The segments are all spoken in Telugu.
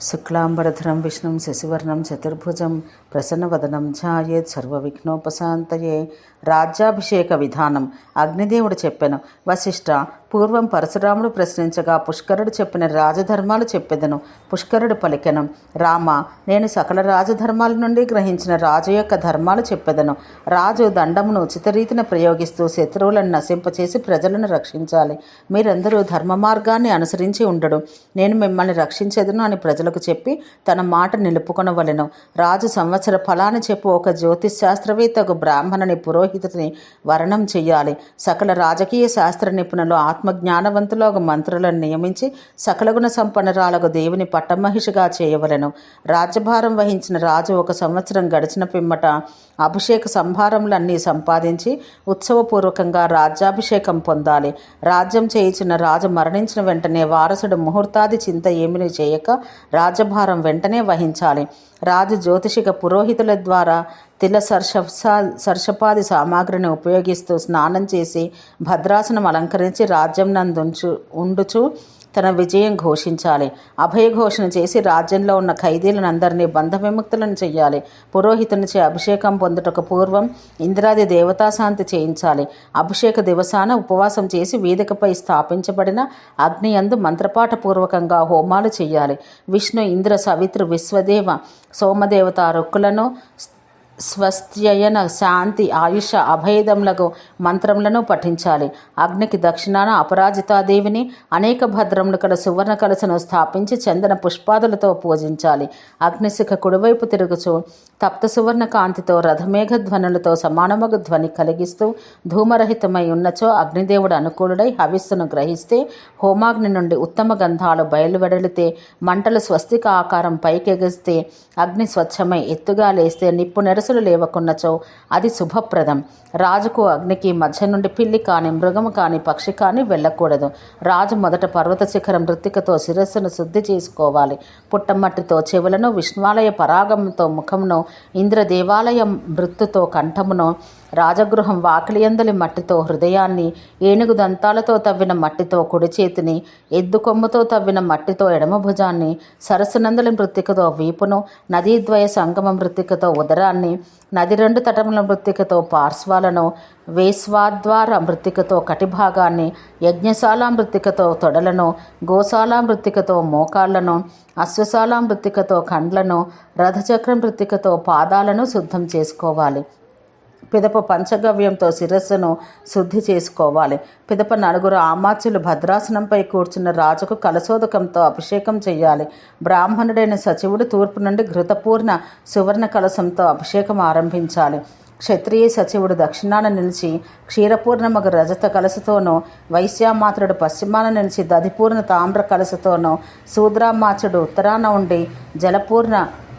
శుక్లాంబరధరం విష్ణుం శశివర్ణం చతుర్భుజం ప్రసన్నవదనం ఛాయేత్ సర్వవిఘ్నోపశాంతయే. రాజ్యాభిషేక విధానం. అగ్నిదేవుడు చెప్పెను వశిష్ఠ పూర్వం పరశురాముడు ప్రశ్నించగా పుష్కరుడు చెప్పిన రాజధర్మాలు చెప్పెదను. పుష్కరుడు పలికెను రామ నేను సకల రాజధర్మాల నుండి గ్రహించిన రాజు యొక్క ధర్మాలు చెప్పెదను. రాజు దండమును ఉచిత రీతిన ప్రయోగిస్తూ శత్రువులను నశింపచేసి ప్రజలను రక్షించాలి. మీరందరూ ధర్మ మార్గాన్ని అనుసరించి ఉండడు నేను మిమ్మల్ని రక్షించేదను అని ప్రజలకు చెప్పి తన మాట నిలుపుకొనవలెను. రాజు సంవత్సర ఫలాన్ని చెప్పు ఒక జ్యోతిష్ శాస్త్రవేత్తకు బ్రాహ్మణుని పురోహితుని వరణం చెయ్యాలి. సకల రాజకీయ శాస్త్ర నిపుణులు ఆత్మజ్ఞానవంతులకు మంత్రులను నియమించి సకలగుణ సంపన్నరాలకు దేవుని పట్టమహిషిగా చేయవలెను. రాజ్యభారం వహించిన రాజు ఒక సంవత్సరం గడిచిన పిమ్మట అభిషేక సంభారములన్నీ సంపాదించి ఉత్సవపూర్వకంగా రాజ్యాభిషేకం పొందాలి. రాజ్యం చేయించిన రాజు మరణించిన వెంటనే వారసుడు ముహూర్తాది చింత ఏమిని చేయక రాజ్యభారం వెంటనే వహించాలి. రాజు జ్యోతిషిక పురోహితుల ద్వారా తిల సర్ష సర్షపాది సామాగ్రిని ఉపయోగిస్తూ స్నానం చేసి భద్రాసనం అలంకరించి రాజ్యం నందుంచు ఉండుచు తన విజయం ఘోషించాలి. అభయఘోషణ చేసి రాజ్యంలో ఉన్న ఖైదీలనందరినీ బంధ విముక్తులను చేయాలి పురోహితునిచే అభిషేకం పొందుటకు పూర్వం ఇంద్రాది దేవతాశాంతి చేయించాలి. అభిషేక దివసాన ఉపవాసం చేసి వేదికపై స్థాపించబడిన అగ్నియందు మంత్రపాఠపూర్వకంగా హోమాలు చేయాలి విష్ణు ఇంద్ర సవిత్రు విశ్వదేవ సోమదేవత రుక్కులను స్వస్త్యయన శాంతి ఆయుష అభేదములకు మంత్రములను పఠించాలి. అగ్నికి దక్షిణాన అపరాజితాదేవిని అనేక భద్రములు కల సువర్ణ కలసను స్థాపించి చందన పుష్పాదులతో పూజించాలి. అగ్నిశిఖ కుడివైపు తిరుగుచు తప్త సువర్ణ కాంతితో రథమేఘ ధ్వనులతో సమానమగు ధ్వని కలిగిస్తూ ధూమరహితమై ఉన్నచో అగ్నిదేవుడు అనుకూలుడై హవిస్సును గ్రహిస్తే హోమాగ్ని నుండి ఉత్తమ గంధాలు బయలువెడలితే మంటలు స్వస్తిక ఆకారం పైకెగిస్తే అగ్ని స్వచ్ఛమై ఎత్తుగా లేస్తే నిప్పు నెరసులు లేవకున్నచో అది శుభప్రదం. రాజుకు అగ్నికి మధ్య నుండి పిల్లి కాని మృగము కాని పక్షి కాని వెళ్ళకూడదు. రాజు మొదట పర్వత శిఖరం మృతికతో శిరస్సును శుద్ధి చేసుకోవాలి. పుట్టమట్టితో చెవులను విష్ణువాలయ పరాగంతో ముఖమును ఇంద్రదేవాలయం మృత్తుతో కంఠమును రాజగృహం వాకిలియందలి మట్టితో హృదయాన్ని ఏనుగు దంతాలతో తవ్విన మట్టితో కుడి చేతిని ఎద్దు కొమ్ముతో తవ్విన మట్టితో ఎడమ భుజాన్ని సరస్సునందలి మృతికతో వీపును నదీద్వయ సంగమ మృతికతో ఉదరాన్ని నది రెండు తటముల మృతికతో పార్శ్వాలను వేశ్వాద్వార మృతికతో కటిభాగాన్ని యజ్ఞశాల మృతికతో తొడలను గోశాల మృతికతో మోకాళ్ళను అశ్వశాల మృతికతో కండ్లను రథచక్ర మృతికతో పాదాలను శుద్ధం చేసుకోవాలి. పిదప పంచగవ్యంతో శిరస్సును శుద్ధి చేసుకోవాలి. పిదప నలుగురు ఆమాత్యులు భద్రాసనంపై కూర్చున్న రాజుకు కలశోదకంతో అభిషేకం చేయాలి బ్రాహ్మణుడైన సచివుడు తూర్పు నుండి ఘృతపూర్ణ సువర్ణ కలశంతో అభిషేకం ఆరంభించాలి. క్షత్రియ సచివుడు దక్షిణాన నిలిచి క్షీరపూర్ణమగు రజత కలసతోనూ వైశ్యామాత్రుడు పశ్చిమాన నిలిచి దధిపూర్ణ తామ్ర కలసతోనూ శూద్రామాచుడు ఉత్తరాన ఉండి జలపూర్ణ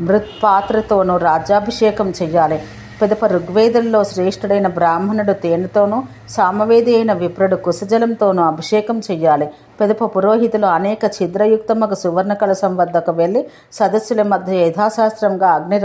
మృత్పాత్రతోనూ రాజ్యాభిషేకం చేయాలి పిదప ఋగ్వేదుల్లో శ్రేష్ఠుడైన బ్రాహ్మణుడు తేనెతోనూ సామవేది అయిన విప్రుడు కుశజలంతోనూ అభిషేకం చెయ్యాలి. పెదప పురోహితులు అనేక ఛిద్రయుక్తమగు సువర్ణ కలశం వద్దకు వెళ్ళి సదస్సుల మధ్య యథాశాస్త్రంగా అగ్ని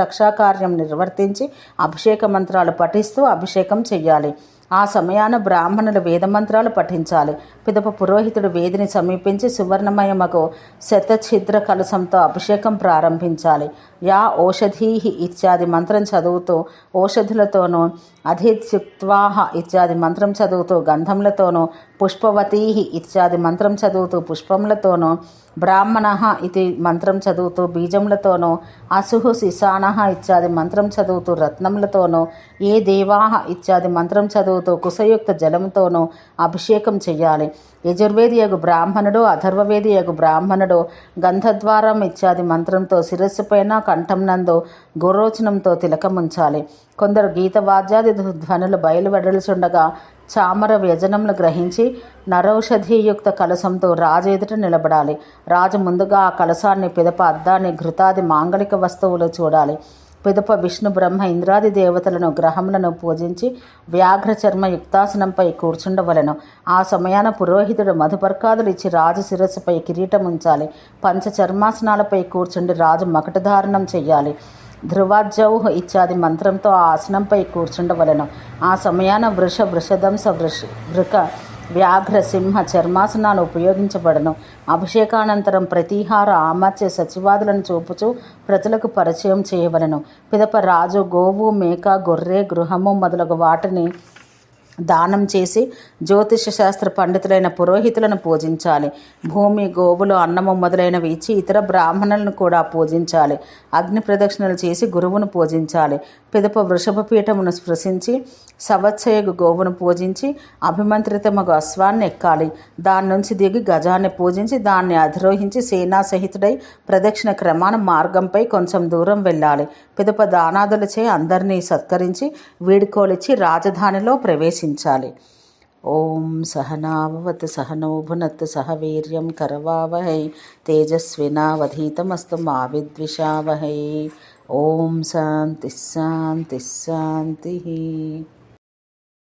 నిర్వర్తించి అభిషేక మంత్రాలు పఠిస్తూ అభిషేకం చెయ్యాలి. ఆ సమయాన బ్రాహ్మణులు వేదమంత్రాలు పఠించాలి. పిదప పురోహితుడు వేదిని సమీపించి సువర్ణమయమకు శతఛిద్ర కలశంతో అభిషేకం ప్రారంభించాలి. యా ఓషధీ ఇత్యాది మంత్రం చదువుతూ ఓషధులతోనూ అధిత్యుక్వాహ ఇత్యాది మంత్రం చదువుతూ గంధములతోనూ పుష్పవతీ ఇత్యాది మంత్రం చదువుతూ పుష్పములతోనూ బ్రాహ్మణ ఇది మంత్రం చదువుతూ బీజములతోనూ అసుహు శిశాన ఇత్యాది మంత్రం చదువుతూ రత్నములతోనూ ఏ దేవాహ ఇత్యాది మంత్రం చదువుతూ కుశయుక్త జలముతోనూ అభిషేకం చెయ్యాలి. యజుర్వేది యగు బ్రాహ్మణుడు అథర్వవేది యగు బ్రాహ్మణుడు గంధద్వారం ఇత్యాది మంత్రంతో శిరస్సు పైన కంఠం నందు గోరోచనంతో తిలకముంచాలి కొందరు గీతవాద్యాది ధ్వనులు బయలువెడలుచుండగా చామర వ్యజనములు గ్రహించి నరౌషధీయుక్త కలశంతో రాజు ఎదుట నిలబడాలి. రాజు ముందుగా ఆ కలశాన్ని పిదప అద్దాన్ని ఘృతాది మాంగళిక వస్తువులు చూడాలి. పిదప విష్ణు బ్రహ్మ ఇంద్రాది దేవతలను గ్రహములను పూజించి వ్యాఘ్ర చర్మ యుక్తాసనంపై కూర్చుండవలను. ఆ సమయాన పురోహితుడు మధుపర్కాదులు ఇచ్చి రాజు శిరస్సుపై కిరీటం ఉంచాలి పంచ చర్మాసనాలపై కూర్చుండి రాజు మకటధారణం చెయ్యాలి. ధ్రువాజౌహ్ ఇత్యాది మంత్రంతో ఆ ఆసనంపై కూర్చుండవలను. ఆ సమయాన వృష వృషదంశ వృష వృక వ్యాఘ్ర సింహ చర్మాసనాలు ఉపయోగించబడను. అభిషేకానంతరం ప్రతీహార ఆమత్య సచివాదులను చూపుచూ ప్రజలకు పరిచయం చేయవలను. పిదప రాజు గోవు మేక గొర్రె గృహము మొదలగు వాటిని దానం చేసి జ్యోతిష శాస్త్ర పండితులైన పురోహితులను పూజించాలి. భూమి గోవులు అన్నము మొదలైనవి ఇచ్చి ఇతర బ్రాహ్మణులను కూడా పూజించాలి. అగ్ని ప్రదక్షిణలు చేసి గురువును పూజించాలి. పిదప వృషభ పీఠమును స్పృశించి సవత్సయగు గోవును పూజించి అభిమంత్రితమగు అశ్వాన్ని ఎక్కాలి. దాని నుంచి దిగి గజాన్ని పూజించి దాన్ని అధిరోహించి సేనా సహితుడై ప్రదక్షిణ క్రమాన మార్గంపై కొంచెం దూరం వెళ్ళాలి. పిదప దానాదులచే అందరినీ సత్కరించి వీడుకోలిచ్చి రాజధానిలో ప్రవేశించాలి ఓం సహనావవత్ సహనో భునత్తు సహ వీర్యం కరవావహై తేజస్వినావధీతమస్తు మా విద్విషావహై ఓం శాంతి శాంతి శాంతి.